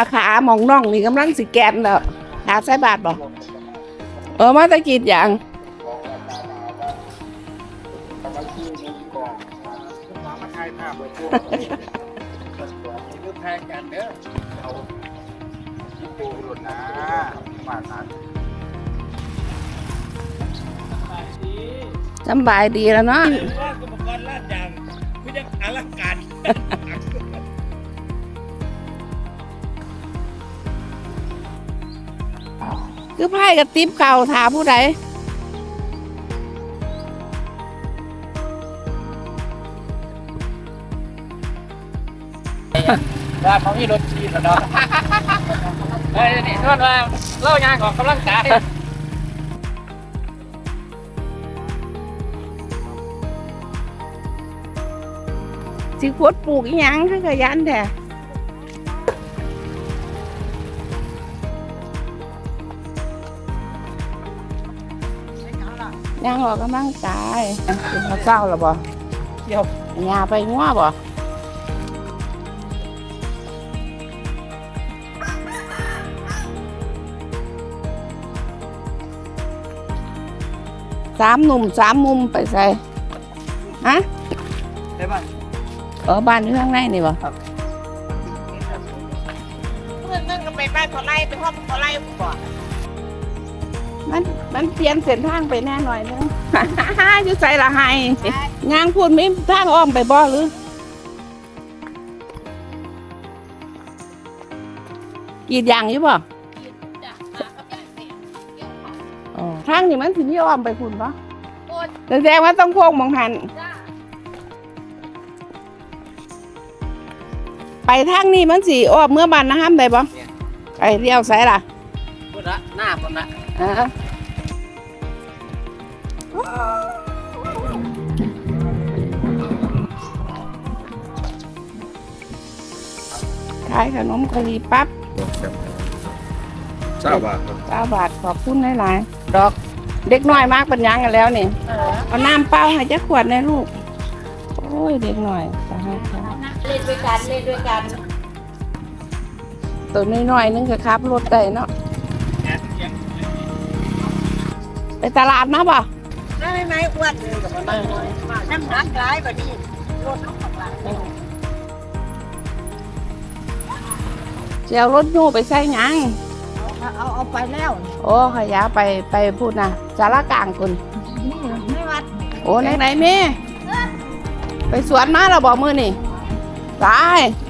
ละขาหมองน่องนี่กำลังสิแกนแล้วขาใส่บาทบ่เออมาตะกิดอย่างมามาถ่ายภาพไว้พวกคือแพงกันเด้อเอาที่ปูหล่นนะมาทานสำบายดีแล้วเนาะว่าอุปกรณ์ลาดยางไม่ได้อลังการ คือไพ่กับติ๊บเก่าถาผู้ใดว่าเขามีรถชีแล้วเนาะเฮ้ยนี่นวดว่าเล่ายางออกกำลังกายสิขวดปลูกอีหยังคือขยันแท้ ยังออกกำลังกายกินข้าวเช้าแล้วบ่เที่ยวยาไปงัวบ่สามหนุ่มสามมุมไปใส่ฮะได้ป่ะเออบ้านอยู่ข้างในนี่บ่เพื่อนนั่นก็ไปบ้านพอไล่ไปห้องพอไล่ก่อน มันมันเปลี่ยนเส้นทางไปแน่หน่อยนึง อยู่ใส่ละไห้ยางพูดไม่ทางอ้อมไปบ่หรือกีดยางอยู่บ่อ๋อทางนี่มันสิมีอ้อมไปพุ่นบ่แสดงว่าต้องโค้งมองหันไปทางนี้มันสิอ้อมเมื่อบ้านนะห้ามได้บ่ไปเลี้ยวใส่ล่ะพูดละหน้าคนละ อ่าขายขนมกะหรี่ปั๊บทราบว่าเก้าบาทขอบคุณหลายๆดอกเด็กน้อยมากปัญญางกันแล้วนี่เออเอาน้ำเปล่าให้เจ้าขวดในลูก โอ้ยเด็กน้อยตายค่ะเล่นด้วยกันเล่นด้วยกัน ตัวน้อยๆนึงก็ขับรถได้เนาะ ไปตลาดมาป่ะไม่ไม่ไม่อ้วนเลยกับมันน้ำหนักร้ายกว่านี้รถน้ำหนักร้ายเจียวรถยูไปใส่หยังเอาเอาเอาไปแล้ว โอ้ขยะไปไปพูดนะสารกลางคุณนี่ไม่วัด โอ้ไหนไหนแม่ ไปสวนมาเราบอกมือนี่ตายไ